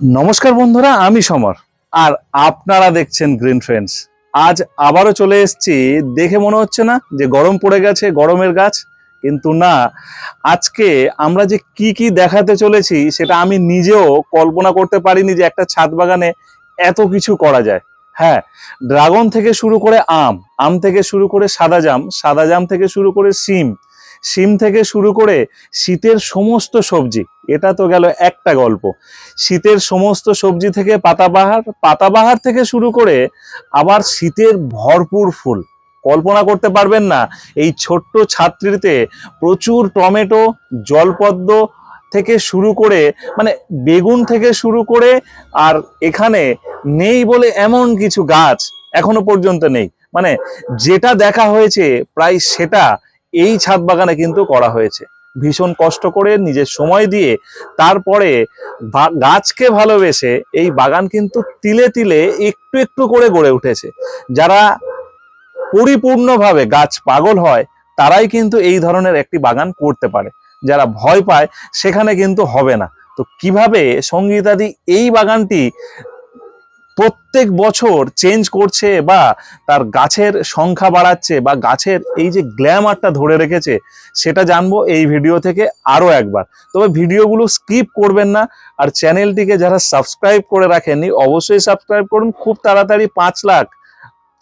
নমস্কার বন্ধুরা, আমি সমর। আর আপনারা দেখছেন গ্রিন ফ্রেন্ডস আজ আবারও চলে এসেছি। দেখে মনে হচ্ছে না যে গরম পড়ে গেছে, গরমের গাছ, কিন্তু না। আজকে আমরা যে কি কি দেখাতে চলেছি, সেটা আমি নিজেও কল্পনা করতে পারিনি যে একটা ছাদ বাগানে এত কিছু করা যায়। হ্যাঁ ড্রাগন থেকে শুরু করে আম আম থেকে শুরু করে সাদা জাম সাদা জাম থেকে শুরু করে সিম সিম থেকে শুরু করে শীতের সমস্ত সবজি, এটা তো গেল একটা গল্প। শীতের সমস্ত সবজি থেকে পাতাবাহার পাতাবাহার থেকে শুরু করে আবার শীতের ভরপুর ফুল। কল্পনা করতে পারবেন না, এই ছোট্ট ছাত্রীতে প্রচুর টমেটো, জলপদ্ম থেকে শুরু করে মানে বেগুন থেকে শুরু করে, আর এখানে নেই বলে এমন কিছু গাছ এখনও পর্যন্ত নেই। মানে যেটা দেখা হয়েছে, প্রায় সেটা এই ছাদ বাগানে কিন্তু করা হয়েছে। ভীষণ কষ্ট করে নিজের সময় দিয়ে তারপরে গাছকে ভালোবেসে এই বাগান কিন্তু তিলে তিলে একটু একটু করে গড়ে উঠেছে। যারা পরিপূর্ণভাবে গাছ পাগল হয়, তারাই কিন্তু এই ধরনের একটি বাগান করতে পারে। যারা ভয় পায়, সেখানে কিন্তু হবে না। তো কীভাবে সঙ্গীতাদি এই বাগানটি প্রত্যেক বছর চেঞ্জ করছে বা তার গাছের সংখ্যা বাড়াচ্ছে বা গাছের এই যে গ্ল্যামারটা ধরে রেখেছে, সেটা জানব এই ভিডিও থেকে আরও একবার। তবে ভিডিওগুলো স্কিপ করবেন না, আর চ্যানেলটিকে যারা সাবস্ক্রাইব করে রাখেননি, অবশ্যই সাবস্ক্রাইব করুন, খুব তাড়াতাড়ি পাঁচ লাখ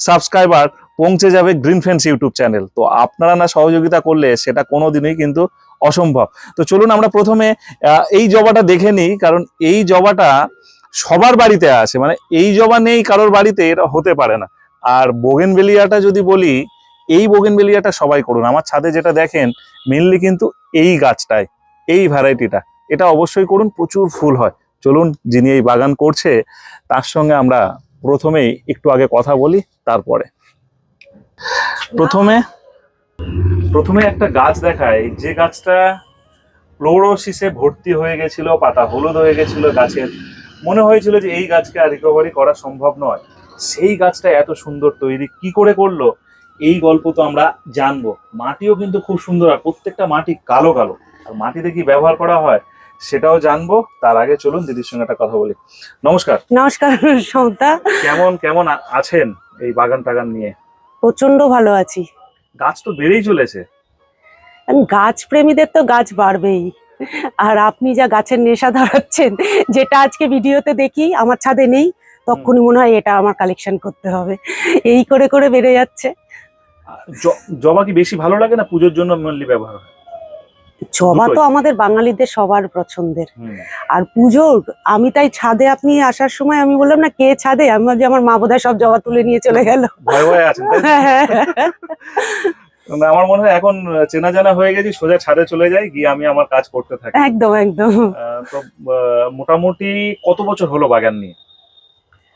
সাবস্ক্রাইবার পৌঁছে যাবে গ্রিন ফ্রেন্ডস ইউটিউব চ্যানেল তো আপনারা না সহযোগিতা করলে সেটা কোনো দিনই কিন্তু অসম্ভব। তো চলুন আমরা প্রথমে এই জবাটা দেখে নিই, কারণ এই জবাটা সবার বাড়িতে আছে মানে এই জবা নেই কারোর বাড়িতে, এটা হতে পারে না। আর বোগেনবেলিয়াটা যদি বলি, এই বোগেনবেলিয়াটা সবাই করুন। আমার ছাদে যেটা দেখেন মেনলি কিন্তু এই গাছটায় এই ভ্যারাইটিটা। এটা অবশ্যই করুন, প্রচুর ফুল হয়। চলুন, যিনি এই বাগান করছে, তার সঙ্গে আমরা প্রথমেই একটু আগে কথা বলি, তারপরে। প্রথমে প্রথমে একটা গাছ দেখায় যে গাছটা ফ্লোরোসিসে ভর্তি হয়ে গেছিল, পাতা হলুদ হয়ে গেছিল গাছের। মনে হয়েছিল যে এই গাছকে আর রিকভারি করা সম্ভব নয়। সেই গাছটা এত সুন্দর তৈরি কি করে করল? এই গল্প তো আমরা জানব। মাটিও কিন্তু খুব সুন্দর আর প্রত্যেকটা মাটি কালো কালো। আর মাটিতে কি ব্যবহার করা হয় সেটাও জানব। তার আগে চলুন দিদির সঙ্গে একটা কথা বলি। নমস্কার। নমস্কার সৌতা কেমন কেমন আছেন এই বাগান টাগান নিয়ে? প্রচণ্ড ভালো আছি। গাছ তো বেড়েই চলেছে। গাছ প্রেমীদের তো গাছ বাড়বেই। আর আপনি যা গাছের নেশা ধরাচ্ছেন যেটা আজকে ভিডিওতে দেখি আমার ছাদে নেই তখনই মনে হয় এটা আমার কালেকশন করতে হবে। এই করে করে বেড়ে যাচ্ছে। জবা কি বেশি ভালো লাগে না পুজোর জন্য মেনলি ব্যবহার হয়? জবা তো আমাদের বাঙালিদের সবার পছন্দের। আর পুজোর আমি তাই ছাদে আপনি আসার সময় আমি বললাম না কে ছাদে? আমি ভাবছি আমার মা বোধহয় সব জবা তুলে নিয়ে চলে গেল। ভয় ভয়ে আছেন তাই তো? না, আমার মনে হয় এখন চেনা জানা হয়ে গেছি সোজা ছাদে চলে যাই গিয়ে আমি আমার কাজ করতে থাকি। একদম একদম। তো মোটামুটি কত বছর হলো বাগান নিয়ে?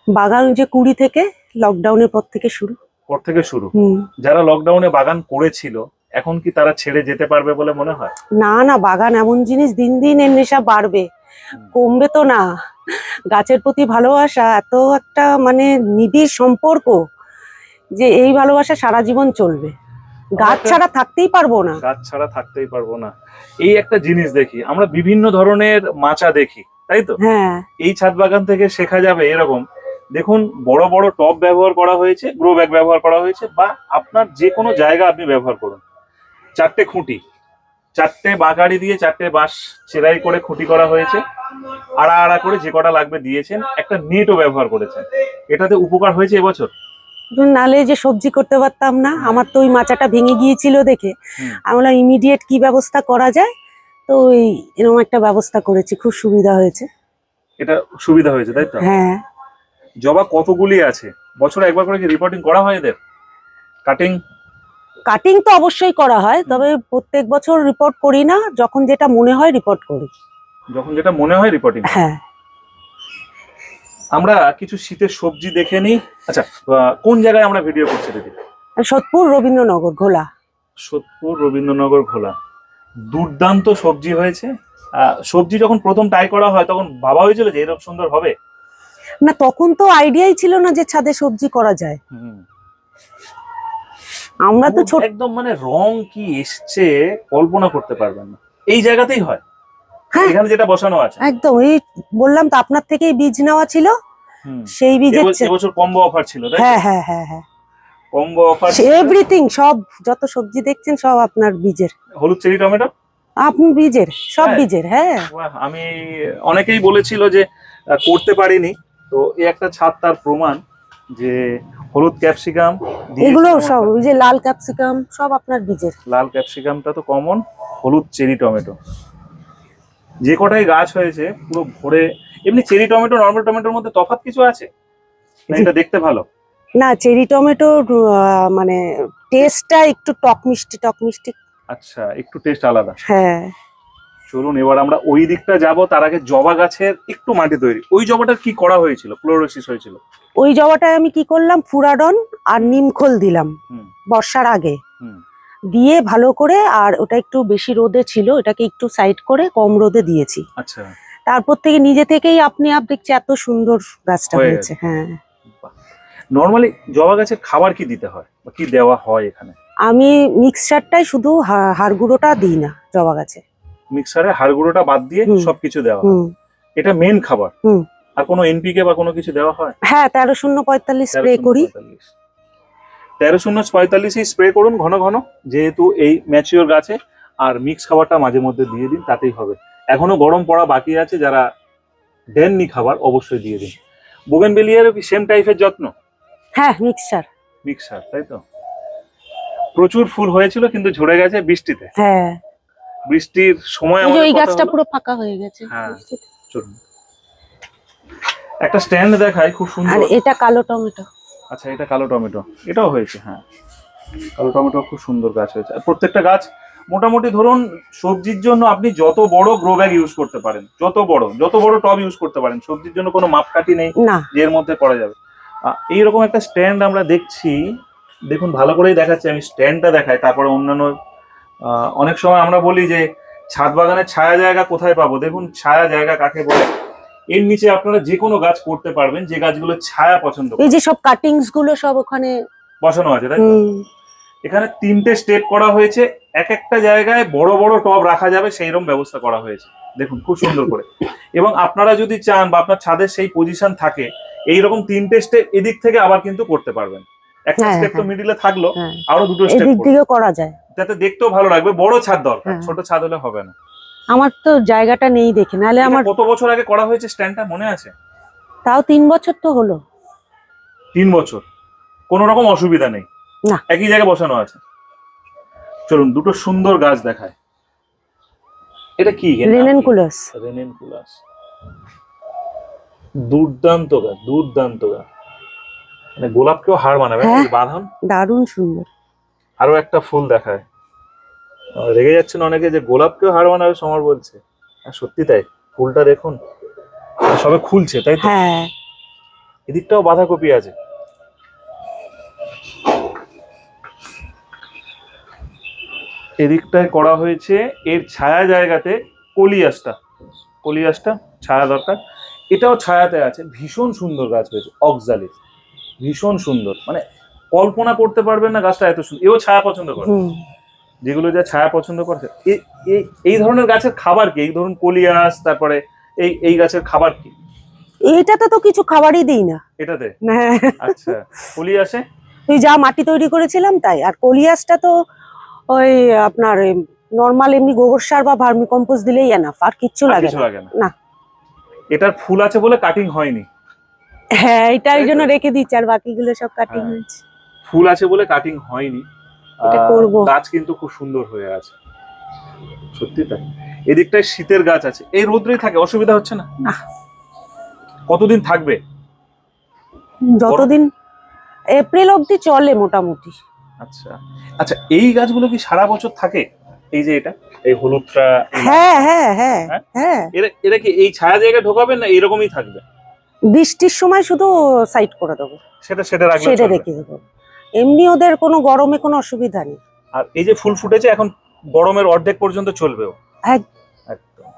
বাগান যে কুড়ি থেকে লকডাউনের পর থেকে শুরু। পর থেকে শুরু। যারা লকডাউনে বাগান করেছিল এখন কি তারা ছেড়ে যেতে পারবে বলে মনে হয়? না না বাগান এমন জিনিস দিন দিন এর নেশা বাড়বে। কমবে তো না। গাছের প্রতি ভালোবাসা এত একটা মানে নিবিড় সম্পর্ক যে এই ভালোবাসা সারা জীবন চলবে। গাছ ছাড়া থাকতেই পারব না। গাছ ছাড়া থাকতেই পারব না। এই একটা জিনিস দেখি আমরা বিভিন্ন ধরনের মাচা দেখি তাই তো? হ্যাঁ। এই ছাদ বাগান থেকে শেখা যাবে এরকম। দেখুন বড় বড় টব ব্যবহার করা হয়েছে গ্রো ব্যাগ ব্যবহার করা হয়েছে বা আপনার যে কোনো জায়গা আপনি ব্যবহার করুন। চারটে খুঁটি চারটে বাঁকাড়ি দিয়ে চারটে বাঁশ চেরাই করে খুঁটি করা হয়েছে। আড়া আড়া করে যে কটা লাগবে দিয়েছেন একটা নেটও ব্যবহার করেছেন। এটাতে উপকার হয়েছে এবছর? নালে যে সবজি করতে পারতাম না আমার তো ওই মাচাটা ভেঙে গিয়েছিল দেখে। হুম। আমি বললাম ইমিডিয়েট কি ব্যবস্থা করা যায়? তো ওই এরকম একটা ব্যবস্থা করেছি খুব সুবিধা হয়েছে। এটা সুবিধা হয়েছে তাই তো? হ্যাঁ। জবা কতগুলি আছে? বছরে একবার করে কি রিপোর্টিং করা হয় এদের? কাটিং কাটিং তো অবশ্যই করা হয় তবে প্রত্যেক বছর রিপোর্ট করি না যখন যেটা মনে হয় রিপোর্ট করি। যখন যেটা মনে হয় রিপোর্টিং হ্যাঁ। আমরা কিছু শীতের সবজি দেখে নিই। আচ্ছা কোন জায়গায় আমরা ভিডিও করছি দিদি? সোদপুর রবীন্দ্রনগর ঘোলা। সোদপুর রবীন্দ্রনগর ঘোলা। দুর্দান্ত সবজি হয়েছে। সবজি যখন প্রথম ট্রাই করা হয় তখন ভাবা হয়েছিল যে এরকম সুন্দর হবে। না তখন তো আইডিয়াই ছিল না যে ছাদে সবজি করা যায়। আমরা তো একদম মানে রং কি এসছে কল্পনা করতে পারবেন না। এই জায়গাতেই হ্যাঁ। এখানে যেটা বসানো আছে। একদম এই বললাম তো আপনার থেকেই বীজ নেওয়া ছিল সেই বীজের এবছর- কম্বো অফার ছিল তাই হ্যাঁ হ্যাঁ হ্যাঁ হ্যাঁ। কম্বো অফার এভরিথিং সব যত সবজি দেখছেন সব আপনার বীজের। হলুদ চেরি টমেটো? আপনি বীজের সব হ্যাঁ। বীজের হ্যাঁ। আমি অনেকেই বলেছিল যে করতে পারিনি। তো এই একটা ছাদ তার প্রমাণ যে হলুদ ক্যাপসিকাম এগুলো সব ওই যে লাল ক্যাপসিকাম সব আপনার বীজের। লাল ক্যাপসিকামটা তো কমন হলুদ চেরি টমেটো। যে কটাই গাছ হয়েছে পুরো ভরে এমনি চেরি টমেটো নর্মাল টমেটোর মধ্যে তফাৎ কিছু আছে? না এটা দেখতে ভালো। না চেরি টমেটোর আহ, মানে টেস্টটা একটু টক মিষ্টি টক মিষ্টি। আচ্ছা একটু টেস্ট আলাদা। হ্যাঁ। চলুন এবার আমরা ওই দিকটা যাব তার আগে জবা গাছের একটু মাটি তৈরি। ওই জবাটার কি করা হয়েছিল? ক্লোরোসিস হয়েছিল? ওই জবাটায় আমি কি করলাম? ফুরাডন আর নিমখোল দিলাম। বর্ষার আগে। হুম। দিয়ে ভালো করে আর ওটা একটু বেশি রোদে ছিল এটাকে একটু সাইড করে কম রোদে দিয়েছি। আচ্ছা। তারপর থেকে নিজে থেকেই আপনি আপ দেখছি এত সুন্দর গাছটা হয়েছে হ্যাঁ। নর্মালি জবা গাছের খাবার কি দিতে হয়? বা কি দেওয়া হয় এখানে? আমি মিক্সচারটাই শুধু হাড় গুঁড়োটা দিই না জবা গাছে। মিক্সারে হাড় গুঁড়োটা বাদ দিয়ে সবকিছু দেওয়া হয়। এটা মেন খাবার? হুম। আর কোনো এনপিকে বা কোনো কিছু দেওয়া হয়? হ্যাঁ তেরো শূন্য পঁয়তাল্লিশ স্প্রে করি। তেরো শূন্য পঁয়তাল্লিশ স্প্রে করুন ঘন ঘন যেহেতু এই ম্যাচিওর গাছে আর মিক্স খাবারটা মাঝে মধ্যে দিয়ে দিন তাতেই হবে। এখনও গরম পড়া বাকি আছে যারা দেননি খাবার অবশ্যই দিয়ে দিন। বোগেন বেলিয়ারও কি সেম টাইপের যত্ন? হ্যাঁ মিক্সচার মিক্সার তাই তো? প্রচুর ফুল হয়েছিল কিন্তু ঝরে গেছে বৃষ্টিতে। হ্যাঁ। বৃষ্টির সময় এই আমাদের কথা গাছটা পুরো ফাঁকা হয়ে গেছে। হ্যাঁ। চলুন। একটা স্ট্যান্ড দেখায় খুব সুন্দর। আর এটা কালো টমেটো। আচ্ছা এটা কালো টমেটো। এটাও হয়েছে হ্যাঁ। কালো টমেটো খুব সুন্দর গাছ হয়েছে। আর প্রত্যেকটা গাছ মোটামুটি ধরুন সবজির জন্য আপনি যত বড় গ্রো ব্যাগ ইউজ করতে পারেন যত বড় যত বড় টব ইউজ করতে পারেন সবজির জন্য কোনো মাপকাঠি নেই এর মধ্যে করা যাবে। এইরকম একটা স্ট্যান্ড আমরা দেখছি দেখুন ভালো করেই দেখাচ্ছি আমি স্ট্যান্ডটা দেখাই তারপরে অন্যান্য আহ, অনেক সময় আমরা বলি যে ছাদ বাগানের ছায়া জায়গা কোথায় পাবো? দেখুন ছায়া জায়গা কাকে বলে? এর নিচে আপনারা যে কোনো গাছ করতে পারবেন যে গাছগুলো ছায়া পছন্দ এই যে সব কাটিংসগুলো সব ওখানে বসানো আছে তাই এখানে তিনটে স্টেপ করা হয়েছে এক একটা জায়গায় বড় বড় টব রাখা যাবে সেই রকম ব্যবস্থা করা হয়েছে। দেখুন খুব সুন্দর করে। এবং আপনারা যদি চান বা আপনার ছাদের সেই পজিশন থাকে এই রকম তিনটে স্টেপ এদিক থেকে আবার কিন্তু করতে পারবেন। একটা হ্যাঁ, স্টেপ তো হ্যাঁ। মিডিলে থাকল হ্যাঁ। আরও দুটো স্টেপ করা যায়। যাতে দেখতেও ভালো লাগবে বড় ছাদ দরকার হ্যাঁ। ছোট ছাদ হলে হবে না। আমার তো জায়গাটা নেই দেখে নাহলে আমার কত বছর আগে করা হয়েছে স্ট্যান্ডটা মনে আছে? তাও তিন বছর তো হলো। তিন বছর। কোনো রকম অসুবিধা নেই। না। একই জায়গায় বসানো আছে। চলুন দুটো সুন্দর গাছ দেখায় এটা কি? রেনেনকুলাস রেনেনকুলাস দুর্দান্ত গাছ দুর্দান্ত গাছ। মানে গোলাপকেও হার মানাবে। হ্যাঁ। বাঁধন? দারুণ সুন্দর। আরও একটা ফুল দেখায়। রেগে যাচ্ছেন অনেকে যে গোলাপকেও হার মানাবে সমর বলছে। হ্যাঁ, সত্যি তাই। ফুলটা দেখুন সবে খুলছে তাই তো? হ্যাঁ। এদিকটাও বাঁধাকপি আছে। এদিকটায় করা হয়েছে এর ছায়া জায়গাতে কলিয়াসটা। কলিয়াসটা ছায়া দরকার। এটাও ছায়াতে আছে। ভীষণ সুন্দর গাছ হয়েছে অক্সালিস ভীষণ সুন্দর। মানে কল্পনা করতে পারবেন না গাছটা এত সুন্দর। এও ছায়া পছন্দ করে। যেগুলো যা ছায়া পছন্দ করছে। এই ধরনের গাছের খাবার কি? এই ধরুন কলিয়াস তারপরে এই এই গাছের খাবার কি? এইটাতে তো কিছু খাবারই দিই না। এটাতে? হ্যাঁ। আচ্ছা। কলিয়াসে? তুই যা মাটি তৈরি করেছিলাম তাই। আর কলিয়াসটা তো ওই আপনার নর্মাল এমনি গোবর সার বা ভার্মি কম্পোস্ট দিলেই এনাফ আর কিচ্ছু লাগে কিছু না। লাগে না। না। এটার ফুল আছে বলে কাটিং হয়নি। হ্যাঁ এটার তাই তো? জন্য রেখে দিচ্ছি আর বাকিগুলো সব কাটিং হ্যাঁ। হয়েছে। ফুল আছে বলে কাটিং হয়নি। এটা গাছ কিন্তু খুব সুন্দর হয়ে আছে। সত্যি তাই? এদিকটায় শীতের গাছ আছে। এই রোদ্রেই থাকে অসুবিধা হচ্ছে না। কতদিন থাকবে? যতদিন এপ্রিল অবধি চলে মোটামুটি। আচ্ছা। আচ্ছা এই গাছগুলো কি সারা বছর থাকে? এই যে এটা এই হলুদটা হ্যাঁ হ্যাঁ হ্যাঁ হ্যাঁ? হ্যাঁ। এরা এরা কি এই ছায়া জায়গায় ঢোকাবেন না এরকমই থাকবে? বৃষ্টির সময় শুধু সাইড করে দেবো। সেটা সেটা রাখলে সেটা রেখে দেবো। এমনি ওদের কোনো গরমে কোনো অসুবিধা নেই। আর এই যে ফুল ফুটেছে এখন গরমের অর্ধেক পর্যন্ত চলবেও? এক- একদম।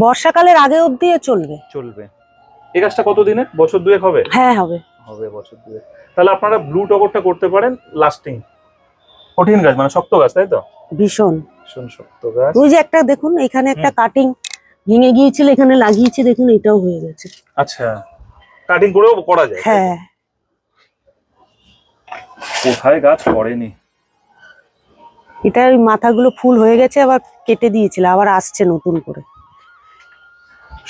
বর্ষাকালের আগে অবধি চলবে। চলবে। এই গাছটা কত দিনের বছর দুয়েক হবে? হ্যাঁ হবে। হবে বছর দুয়েক। তাহলে আপনারা ব্লু টগরটা করতে পারেন লাস্টিং কঠিন গাছ মানে শক্ত গাছ তাই তো? ভীষণ। ভীষণ শক্ত গাছ। ওই যে একটা দেখুন এখানে একটা কাটিং ভেঙে গিয়েছিল এখানে লাগিয়েছে দেখুন এটাও হয়ে গেছে। আচ্ছা। কাটিং করেও করা যায় হ্যাঁ। কোথায় গাছ পড়েনি? এটা ওই মাথাগুলো ফুল হয়ে গেছে আবার কেটে দিয়েছিল আবার আসছে নতুন করে।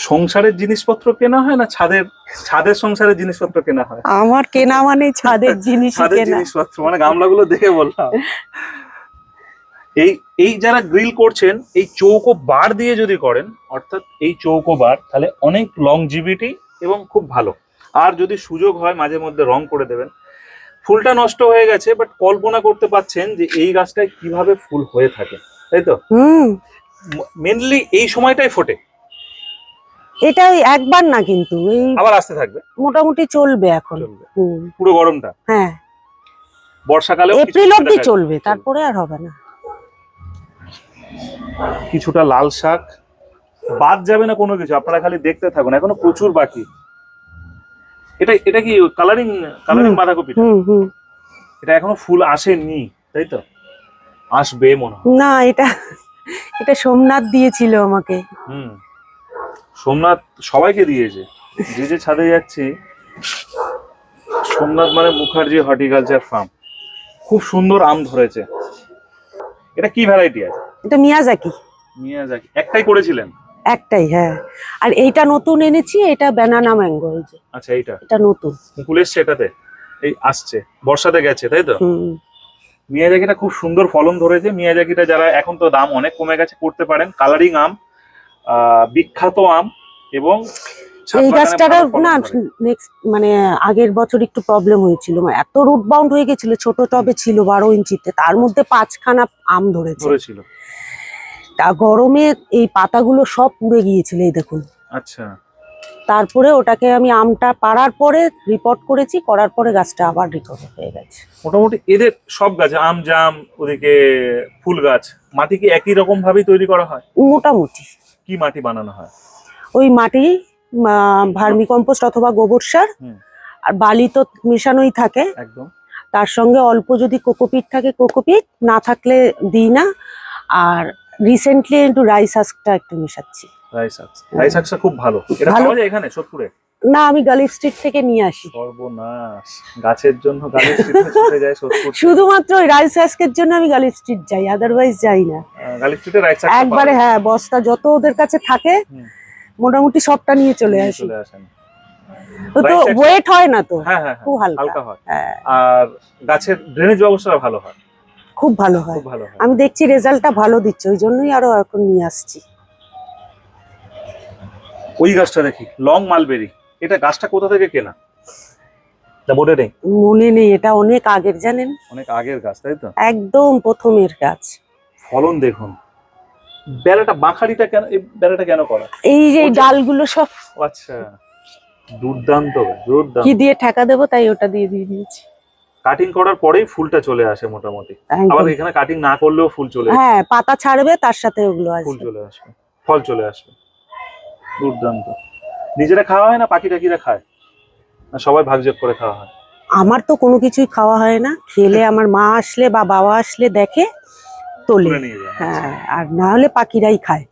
সংসারের জিনিসপত্র কেনা হয় না ছাদের ছাদের সংসারের জিনিসপত্র কেনা হয়? আমার কেনা মানে ছাদের জিনিস ছাদের জিনিসপত্র মানে গামলাগুলো দেখে বললাম। এই এই যারা গ্রিল করছেন এই চৌকো বার দিয়ে যদি করেন অর্থাৎ এই চৌকো বার তাহলে অনেক লংজিভিটি এবং খুব ভালো। আর যদি সুযোগ হয় মাঝে মধ্যে রং করে দেবেন। ফুলটা নষ্ট হয়ে গেছে বাট কল্পনা করতে পাচ্ছেন যে এই গাছটায় কীভাবে ফুল হয়ে থাকে তাই তো? হুম। মেনলি এই সময়টাই ফোটে। এটা ওই একবার না কিন্তু এই আবার আসতে থাকবে। মোটামুটি চলবে এখন। পুরো গরমটা? হ্যাঁ। বর্ষাকালে এপ্রিল অব্দি চলবে। তারপরে আর হবে না। কিছুটা লাল শাক বাদ যাবে না কোনো কিছু আপনারা খালি দেখতে থাকুন এখনও প্রচুর বাকি। এটা এটা কি কালারিং কালারিং। বাঁধাকপি? এটা এখনও ফুল আসেনি তাই তো? আসবে মনে না এটা এটা সোমনাথ দিয়েছিল আমাকে। হুম। সোমনাথ সবাইকে দিয়েছে। যে যে ছাদে যাচ্ছে সোমনাথ মানে মুখার্জি হর্টিকালচার ফার্ম। খুব সুন্দর আম ধরেছে। এটা কি ভ্যারাইটি আছে? এটা মিয়াজাকি। মিয়াজাকি। একটাই করেছিলেন? একটাই হ্যাঁ। আর এইটা নতুন এনেছি এটা ব্যানানা ম্যাঙ্গো এই যে। আচ্ছা এইটা। এটা নতুন। মুকুল এসছে এটাতে? এই আসছে বর্ষাতে গেছে তাই তো? মিয়াজাকিটা খুব সুন্দর ফলন ধরেছে। মিয়াজাকিটা যারা এখন তো দাম অনেক কমে গেছে করতে পারেন। কালারিং আম বিখ্যাত আম এবং এই ফলন না নেক্সট মানে আগের বছর একটু প্রবলেম হয়েছিল। মানে এত রুট বাউন্ড হয়ে গেছিল ছোট টবে ছিল বারো ইঞ্চিতে তার মধ্যে পাঁচখানা আম ধরেছে। ধরেছিল। গরমে এই পাতাগুলো সব পুড়ে গিয়েছিল এই দেখুন। আচ্ছা। তারপরে ওটাকে আমি আমটা পাড়ার পরে রিপোর্ট করেছি করার পরে গাছটা আবার রিকভার হয়ে গেছে। মোটামুটি এদের সব গাছ আম জাম ওদিকে ফুল গাছ মাটি কি একই রকম ভাবেই তৈরি করা হয়? মোটামুটি। কি মাটি বানানো হয়? ওই মাটি ভার্মি কম্পোস্ট অথবা গোবর সার আর বালি তো মেশানোই থাকে। একদম। তার সঙ্গে অল্প যদি কোকোপিট থাকে কোকোপিট না থাকলে দিই না। আর রিসেন্টলি একটু রাইস হাস্কটা একটু মেশাচ্ছি। রাইস শাক রাইস শাকটা খুব ভালো। এটা পাওয়া যায় এখানে সোদপুরে? না আমি গালিফ স্ট্রিট থেকে নিয়ে আসি। সর্বনাশ। গাছের জন্য গাছের স্ট্রিটে ছুটে যায় সোদপুর। শুধুমাত্র ওই রাইস হাস্কের জন্য আমি গালিফ স্ট্রিট যাই আদারওয়াইজ যাই না। গালি স্ট্রিটে রাইস শাক একবারে হ্যাঁ বস্তা যত ওদের কাছে থাকে মোটামুটি সবটা নিয়ে চলে আসি। চলে আসেন। তো ওয়েট হয় না তো? হ্যাঁ হ্যাঁ খুব হ্যাঁ, হালকা। হালকা হয়। হ্যাঁ। আর গাছের ড্রেনেজ ব্যবস্থাটা ভালো হয়। খুব ভালো হয়। আমি দেখছি রেজাল্টটা ভালো দিচ্ছে ওই জন্যই আরও এখন নিয়ে আসছি। ওই গাছটা দেখি লং মালবেরি। এটা গাছটা কোথা থেকে কেনা? নেই? মনে নেই এটা অনেক আগের জানেন? অনেক আগের গাছ তাই তো? একদম প্রথমের গাছ। ফলন দেখুন। বেড়াটা বাঁখাড়িটা কেন এই বেড়াটা কেন করা? এই যে- ডালগুলো সব আচ্ছা। দুর্দান্ত দুর্দান্ত। কি দিয়ে ঠেকা দেবো তাই ওটা দিয়ে দিয়ে দিয়েছি। কাটিং করার পরেই ফুলটা চলে আসে মোটামুটি। আবার এখানে কাটিং না করলেও ফুল চলে আসে। হ্যাঁ পাতা ছাড়বে তার সাথে ওগুলো ফুল চলে আসবে ফল চলে আসবে। দুর্দান্ত। নিজেরা খাওয়া হয় না পাখি টাকিরা খায়? না সবাই ভাগযোগ করে খাওয়া হয়? আমার তো কোনো কিছুই খাওয়া হয় না। খেলে আমার মা আসলে বা বাবা আসলে দেখে তোলে। আচ্ছা। হ্যাঁ আর না হলে পাখিরাই খায়।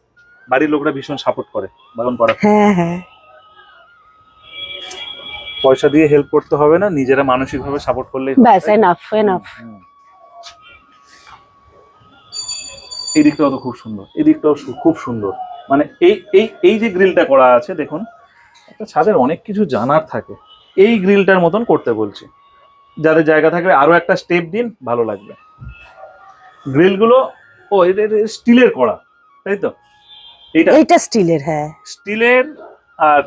বাড়ির লোকরা ভীষণ সাপোর্ট করে বাগান করা। হ্যাঁ হ্যাঁ। পয়সা দিয়ে হেল্প করতে হবে না নিজেরা মানসিক ভাবে সাপোর্ট করলেই হবে, ব্যাস? এনাফ এনাফ এই দিকটাও তো খুব সুন্দর এই দিকটাও খুব সুন্দর। মানে এই এই এই যে গ্রিলটা করা আছে দেখুন একটা ছাদের অনেক কিছু জানার থাকে। এই গ্রিলটার মতন করতে বলছি। যাদের জায়গা থাকবে আরও একটা স্টেপ দিন ভালো লাগবে। গ্রিলগুলো ও এটা স্টিলের করা তাই তো? এইটা? এইটা স্টিলের হ্যাঁ। স্টিলের আর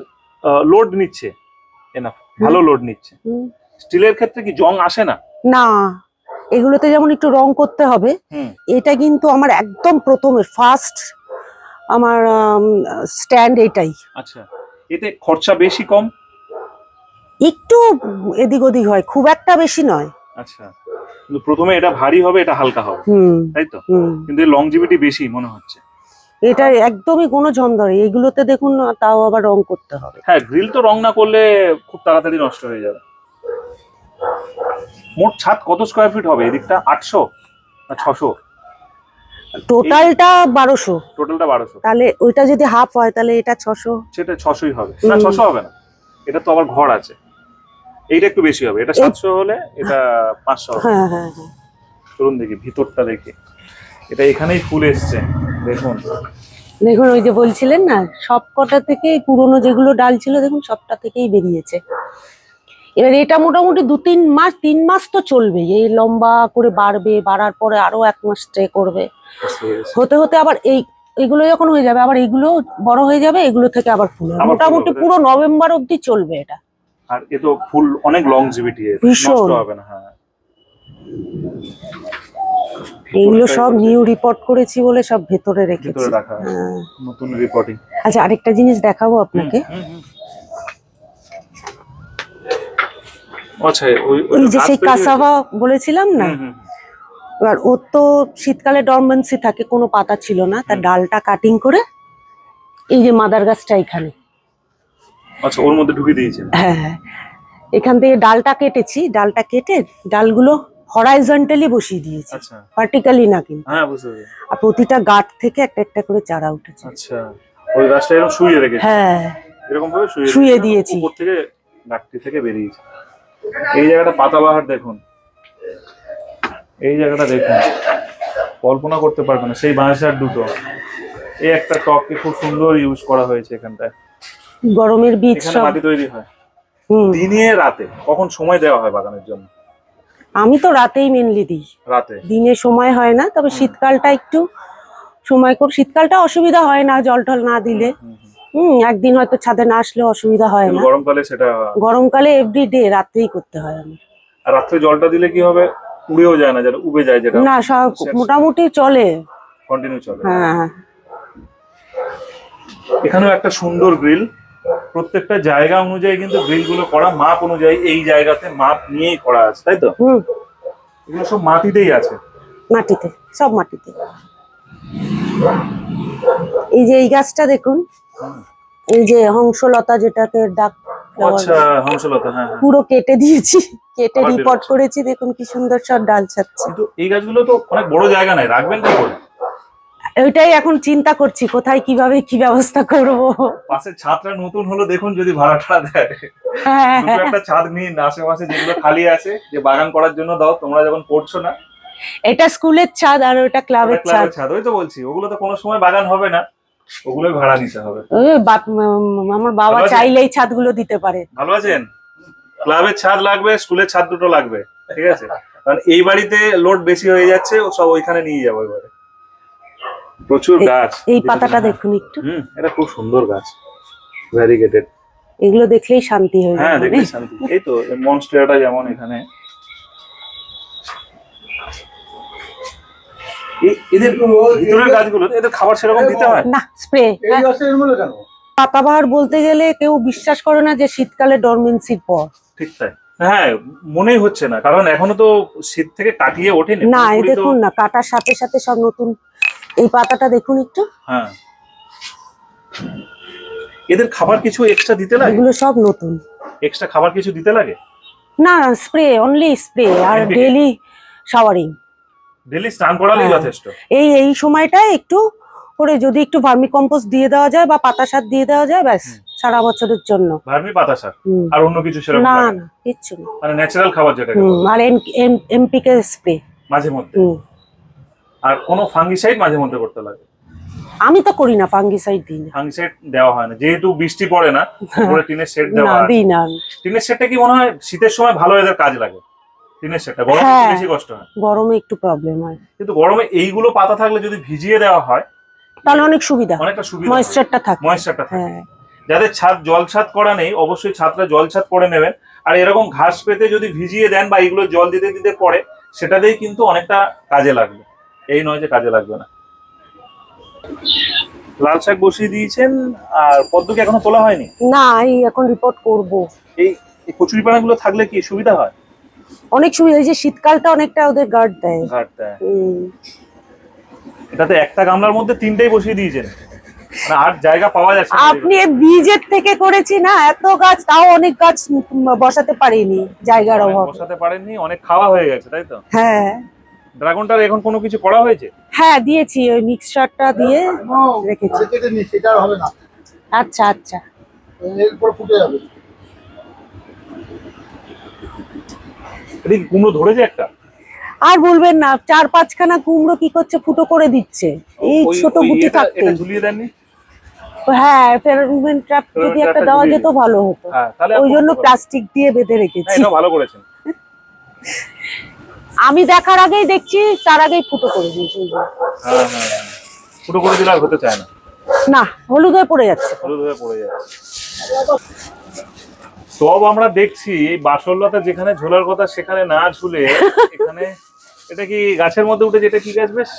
লোড নিচ্ছে। এনাফ ভালো লোড নিচ্ছে। স্টিলের ক্ষেত্রে কি জং আসে না? না এগুলোতে যেমন একটু রং করতে হবে এটা কিন্তু আমার একদম প্রথমে ফার্স্ট আমার স্ট্যান্ড এটাই। আচ্ছা এতে খরচা বেশি কম? একটু এদিক ওদিক হয় খুব একটা বেশি নয়। আচ্ছা কিন্তু প্রথমে এটা ভারী হবে এটা হালকা হবে। তাই তো? কিন্তু লংজিভিটি বেশি মনে হচ্ছে। এটা একদমই কোনো ঝন ধরে এইগুলোতে দেখুন না, তাও আবার রং করতে হবে। হ্যাঁ গ্রিল তো রং না করলে খুব তাড়াতাড়ি নষ্ট হয়ে যাবে। মোট ছাদ কত স্কোয়ার ফিট হবে? এদিকটা আটশো না ছশো? টোটালটা বারোশো। টোটালটা বারোশো। তাহলে ওইটা যদি হাফ হয় তাহলে এটা ছশো। সেটা ছশোই হবে। না। ছশো হবে না। এটা তো আবার ঘর আছে। এইটা একটু বেশি হবে। এটা সাতশো হলে এটা পাঁচশো হবে। হ্যাঁ হ্যাঁ হ্যাঁ। চলুন দেখি ভিতরটা দেখি। এটা এখানেই ফুল এসছে দেখুন। দেখুন ওই যে বলছিলেন না সব কটা থেকেই পুরনো যেগুলো ডাল ছিল দেখুন সবটা থেকেই বেরিয়েছে। এবার এটা মোটামুটি দু তিন মাস তিন মাস তো চলবে এই লম্বা করে বাড়বে বাড়ার পরে আরও এক মাস স্ট্রে করবে। হতে হতে আবার এই এগুলো যখন হয়ে যাবে আবার এগুলো বড় হয়ে যাবে এগুলো থেকে আবার ফুল মোটামুটি পুরো নভেম্বর অবধি চলবে এটা। আর এ তো ফুল অনেক লংজিভিটি। নষ্ট হবে না হ্যাঁ। এইগুলো ভিতরটা সব নিউ রিপোর্ট করেছি বলে সব ভেতরে রেখেছি। হ্যাঁ। নতুন রিপোর্টিং আচ্ছা আরেকটা জিনিস দেখাবো আপনাকে। আচ্ছা ওই যে সেই কাসাবা বলেছিলাম না? এবার ওর তো শীতকালে ডরমেন্সি থাকে কোনো পাতা ছিল না। তার ডালটা কাটিং করে এই যে মাদার গাছটা এখানে। আচ্ছা ওর মধ্যে ঢুকে দিয়েছেন। হ্যাঁ হ্যাঁ। এখান থেকে ডালটা কেটেছি। ডালটা কেটে ডালগুলো হরাইজন্টালি বসিয়ে দিয়েছি। আচ্ছা। ভার্টিক্যালি না কিন্তু। হ্যাঁ আর প্রতিটা গাঠ থেকে একটা একটা করে চারা উঠেছে। আচ্ছা। ওই গাছটা এরকম শুয়ে রেখেছে? হ্যাঁ। এরকম ভাবে শুয়ে শুয়ে দিয়েছি। উপর থেকে গাছটি থেকে বেরিয়েছে। এই জায়গাটা পাতাবাহার দেখুন। এই জায়গাটা দেখুন। কল্পনা করতে পারবে না সেই বাঁশের দুটো। এই একটা টককে খুব সুন্দর ইউজ করা হয়েছে এখানটায়। গরমের বীজ সব। মাটি তৈরি হয়। দিনে রাতে। কখন সময় দেওয়া হয় বাগানের জন্য? আমি তো রাতেই মেনলি দিই। রাতে? দিনে সময় হয় না তবে শীতকালটা একটু সময় কর শীতকালটা অসুবিধা হয় না জল টল না দিলে। হুম, একদিন হয়তো ছাদে না আসলেও অসুবিধা হয় না। গরমকালে সেটা গরমকালে এভরি ডে রাত্রেই করতে হয় আমি আর রাত্রে জলটা দিলে কি হবে? উড়েও যায় না যেটা উবে যায় যেটা না সব মোটামুটি চলে। কন্টিনিউ চলে। হ্যাঁ। এখানেও একটা সুন্দর গ্রিল। প্রত্যেকটা জায়গা অনুযায়ী কিন্তু গ্রিলগুলো করা মাপ অনুযায়ী এই জায়গাতে মাপ নিয়েই করা আছে তাই তো? এগুলো সব মাটিতেই আছে? মাটিতে সব মাটিতে। এই যে এই গাছটা দেখুন এই যে হংসলতা যেটাকে ডাক আচ্ছা হংসলতা হ্যাঁ হ্যাঁ। পুরো কেটে দিয়েছি কেটে রিপোর্ট করেছি দেখুন কি সুন্দর সব ডাল ছাড়ছে। কিন্তু এই গাছগুলো তো অনেক বড় জায়গা নাই রাখবেন কি করে? ওইটাই এখন চিন্তা করছি কোথায় কীভাবে কি ব্যবস্থা করব? পাশের ছাদটা নতুন হলো দেখুন যদি ভাড়া টাড়া দেয়। হ্যাঁ। একটা ছাদ নিন আশেপাশে যেগুলো খালি আছে যে বাগান করার জন্য দাও তোমরা যখন করছ না। এটা স্কুলের ছাদ আর ওটা ক্লাবের ছাদ ক্লাবের ছাদ ওই তো বলছি ওগুলো তো কোনো সময় বাগান হবে না ওগুলোই ভাড়া নিতে হবে। আমার বাবা? চাইলেই ছাদগুলো দিতে পারে। ভালো আছেন? ক্লাবের ছাদ লাগবে স্কুলের ছাদ দুটো লাগবে ঠিক আছে? কারণ এই বাড়িতে লোড বেশি হয়ে যাচ্ছে ও সব ওইখানে নিয়ে যাব এবারে। প্রচুর গাছ। এই পাতাটা দেখুন একটু। হুম এটা খুব সুন্দর গাছ। ভ্যারিগেটেড এগুলো দেখলেই শান্তি হয়ে হ্যাঁ যাবে দেখতে শান্তি। এই তো মনস্টেরাটা যেমন এখানে। এদের ভিতরের গাছগুলো এদের খাবার সেরকম দিতে হয়? না স্প্রে। এই গাছের কেন? পাতাবাহার বলতে গেলে কেউ বিশ্বাস করে না যে শীতকালে ডরমেন্সির পর। ঠিক তাই। হ্যাঁ মনেই হচ্ছে না কারণ এখনও তো শীত থেকে কাটিয়ে ওঠেনি। না এই দেখুন না কাটার সাথে সাথে সব নতুন এই পাতাটা দেখুন একটু। হ্যাঁ। এদের খাবার কিছু এক্সট্রা দিতে লাগে? এগুলো সব নতুন। এক্সট্রা খাবার কিছু দিতে লাগে? না স্প্রে অনলি স্প্রে আর? ডেলি শাওয়ারিং ডেলি স্নান করালেই হ্যাঁ। যথেষ্ট। এই এই সময়টায় একটু করে যদি একটু ভার্মি কম্পোস্ট দিয়ে দেওয়া যায় বা পাতা সার দিয়ে দেওয়া যায় ব্যাস সারা বছরের জন্য। ভার্মি পাতা সার। আর অন্য কিছু সেরকম না না। কিচ্ছু না। মানে ন্যাচারাল খাবার যেটা আর এমপিকে স্প্রে মাঝে মধ্যে? আর কোনো ফাঙ্গিসাইড মাঝে মধ্যে করতে লাগে। আমি তো করি না ফাঙ্গিসাইড দিই না। ফাঙ্গিসাইড দেওয়া হয় না। যেহেতু বৃষ্টি পড়ে না উপরে টিনের শেড দেওয়া না দিই না। টিনের শেডটা কি মনে হয় শীতের সময় ভালো এদের কাজ লাগে? টিনের শেডটা গরমে হ্যাঁ। বেশি কষ্ট হয়। গরমে একটু প্রবলেম হয়। কিন্তু গরমে এইগুলো পাতা থাকলে যদি ভিজিয়ে দেওয়া হয় তাহলে অনেক সুবিধা। অনেকটা সুবিধা ময়েশ্চারটা থাকে। ময়েশ্চারটা থাকে। হ্যাঁ। যাদের ছাদ জল ছাদ করা নেই অবশ্যই ছাদটা জল ছাদ করে নেবেন। আর এরকম ঘাস পেতে যদি ভিজিয়ে দেন বা এগুলো জল দিতে দিতে পড়ে সেটাতেই কিন্তু অনেকটা কাজে লাগবে। এই নয় যে কাজে লাগবে না। লাল শাক বসিয়ে দিয়েছেন আর পদ্ম কি এখনও তোলা হয়নি? না এই এখন রিপোর্ট করব। এই কচুরি পানাগুলো থাকলে কি সুবিধা হয়? অনেক সুবিধা এই যে শীতকালটা অনেকটা ওদের গার্ড দেয়। ঘাটটা হুম। এটাতে একটা গামলার মধ্যে তিনটেই বসিয়ে দিয়েছেন। মানে আর জায়গা পাওয়া যাচ্ছে না আপনি বীজের থেকে করেছি না এত গাছ তাও অনেক গাছ বসাতে পারিনি জায়গার অভাব। বসাতে পারেননি অনেক খাওয়া হয়ে গেছে তাই তো? হ্যাঁ। ড্রাগনটার এখন কোনো কিছু করা হয়েছে? হ্যাঁ দিয়েছি ওই মিক্সচারটা দিয়ে রেখেছি। কেটে নি সেটা হবে না। আচ্ছা আচ্ছা। এরপর ফুটে যাবে। এটা কি কুমড়ো ধরেছে একটা? আর বলবেন না চার পাঁচখানা কুমড়ো কি করছে ফুটো করে দিচ্ছে। এই ছোট গুটি এটা- থাকতে। এটা ঝুলিয়ে দেননি? হ্যাঁ ফেরোমন ট্র্যাপ যদি একটা দেওয়া যেত ভালো হতো। হ্যাঁ তাহলে ওই জন্য প্লাস্টিক দিয়ে বেঁধে হ্যাঁ, রেখেছি। এটাও ভালো করেছেন। আমি দেখার আগেই দেখছি তার আগেই ফুটো করে দিয়েছি। হ্যাঁ হ্যাঁ হ্যাঁ। ফুটো করে দিলে আর হতে চায় না। না হলুদ হয়ে পড়ে যাচ্ছে। হলুদ হয়ে পড়ে যাচ্ছে। সব আমরা দেখছি এই বাসল্লতা যেখানে ঝোলার কথা সেখানে না ঝুলে এখানে এটা কি গাছের মধ্যে উঠে যেটা কি গাছ বেশ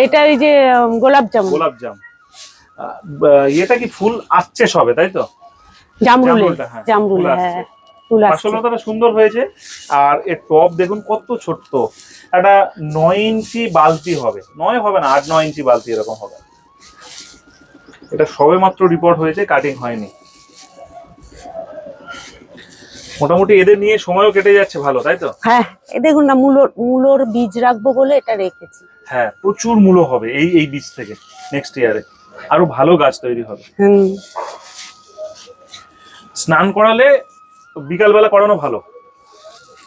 এইটা ওই যে গোলাপ জামুন গোলাপ জাম। এটা কি ফুল আসছে সবে তাই তো? জামরুলে জামরুলটা, হ্যাঁ। ফুল আসছে। সুন্দর হয়েছে। আর এর টপ দেখুন কত ছোট্ট। একটা নয় ইঞ্চি বালতি হবে। নয় হবে না আট নয় ইঞ্চি বালতি এরকম হবে। এটা সবে মাত্র রিপোর্ট হয়েছে কাটিং হয়নি। মোটামুটি এদের নিয়ে সময়ও কেটে যাচ্ছে ভালো তাই তো? হ্যাঁ এ দেখুন না মূলোর মূলোর বীজ রাখব বলে এটা রেখেছি। হ্যাঁ প্রচুর মূলো হবে এই এই বীজ থেকে নেক্সট ইয়ারে আরও ভালো গাছ তৈরি হবে। হুম। স্নান করালে বিকালবেলা করানো ভালো?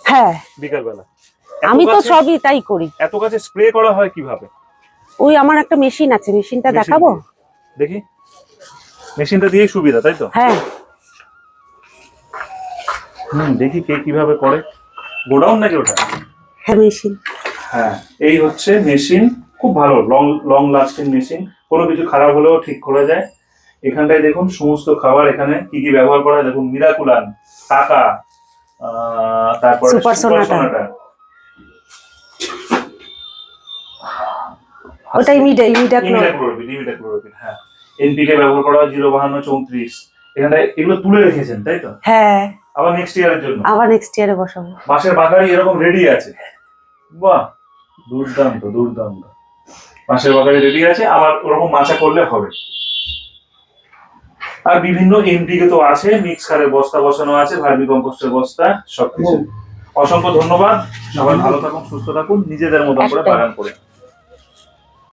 হ্যাঁ। বিকালবেলা। আমি তো সবই তাই করি। এত গাছে স্প্রে করা হয় কীভাবে? ওই আমার একটা মেশিন আছে মেশিনটা দেখাবো? দেখি। মেশিনটা দিয়ে সুবিধা তাই তো? হ্যাঁ। হুম দেখি কে কীভাবে করে। গোডাউন নাকি ওটা? হ্যাঁ মেশিন হ্যাঁ এই হচ্ছে মেশিন খুব ভালো লং লং লাস্টিং মেশিন কোনো কিছু খারাপ হলেও ঠিক করা যায়। এখানটায় দেখুন সমস্ত খাবার এখানে কি কি ব্যবহার করা হয়। দেখুন মিরাকুলান টাকা তারপরে Sonata। সোনাটা। ওটা ইমিডা ইমিডা ইমিডাক্লোরোপিন ইমিডাক্লোরোপিন হ্যাঁ। এনপিকে ব্যবহার করা হয় জিরো বাহান্ন চৌত্রিশ। এখানটায় এগুলো তুলে রেখেছেন তাই তো? হ্যাঁ। আবার নেক্সট ইয়ারের জন্য। আবার নেক্সট ইয়ারে বসাবো। বাঁশের বাগাড়ি এরকম রেডি আছে। বাহ দুর্দান্ত দুর্দান্ত। বাঁশের বাগাড়ি রেডি আছে আবার ওরকম মাচা করলে হবে। আর বিভিন্ন এনপিকে তো আছে মিক্স খারের বস্তা বসানো আছে ভার্মি কম্পোস্টের বস্তা সবকিছু। অসংখ্য ধন্যবাদ। সবাই ভালো থাকুন সুস্থ থাকুন নিজেদের মতো করে বাগান করে।